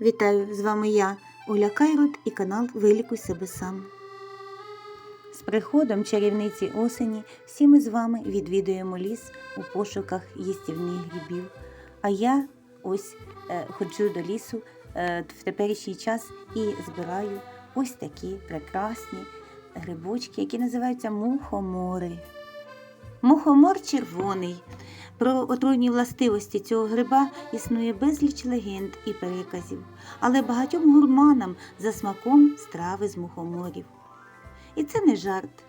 Вітаю! З вами я, Оля Кайрут і канал Вилікуй себе сам. З приходом чарівниці осені всі ми з вами відвідуємо ліс у пошуках їстівних грибів. А я ось е, ходжу до лісу е, в теперішній час і збираю ось такі прекрасні грибочки, які називаються мухомори. Мухомор червоний. Про отруйні властивості цього гриба існує безліч легенд і переказів, але багатьом гурманам за смаком страви з мухоморів. І це не жарт.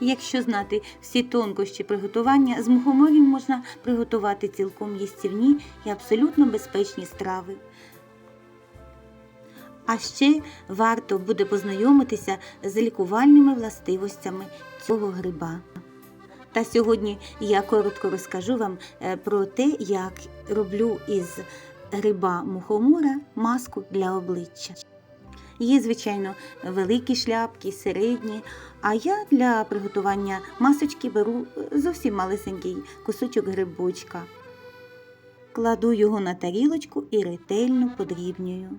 Якщо знати всі тонкощі приготування, з мухоморів можна приготувати цілком їстівні і абсолютно безпечні страви. А ще варто буде познайомитися з лікувальними властивостями цього гриба. Та сьогодні я коротко розкажу вам е, про те, як роблю із гриба мухомора маску для обличчя. Є, звичайно, великі шляпки, середні, а я для приготування масочки беру е, зовсім малесенький кусочок грибочка. Кладу його на тарілочку і ретельно подрібнюю.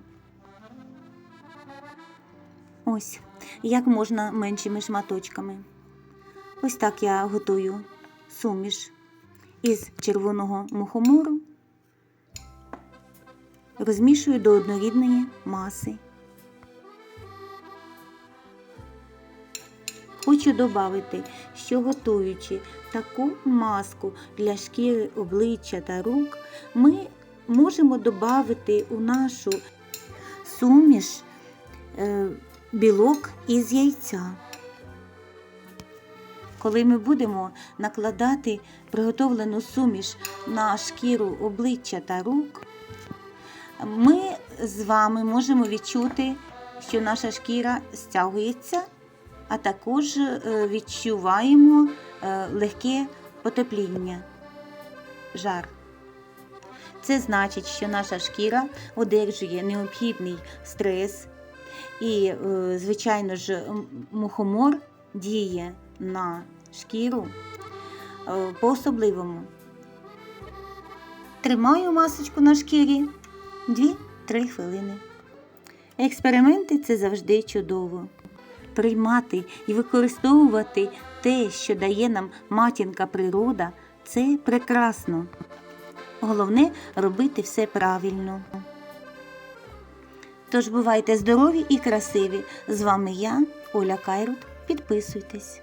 Ось, як можна меншими шматочками. Ось так я готую суміш із червоного мухомору, розмішую до однорідної маси. Хочу додати, що готуючи таку маску для шкіри обличчя та рук, ми можемо додати у нашу суміш е, білок із яйця. Коли ми будемо накладати приготовлену суміш на шкіру обличчя та рук, ми з вами можемо відчути, що наша шкіра стягується, а також е, відчуваємо е, легке потепління, жар. Це значить, що наша шкіра одержує необхідний стрес, і, е, звичайно ж, мухомор діє на шкіру е, по-особливому. Тримаю масочку на шкірі 2-3 хвилини. Експерименти це завжди чудово. Приймати і використовувати те, що дає нам матінка природа, це прекрасно. Головне робити все правильно. Тож бувайте здорові і красиві. З вами я, Оля Кайрут. Підписуйтесь.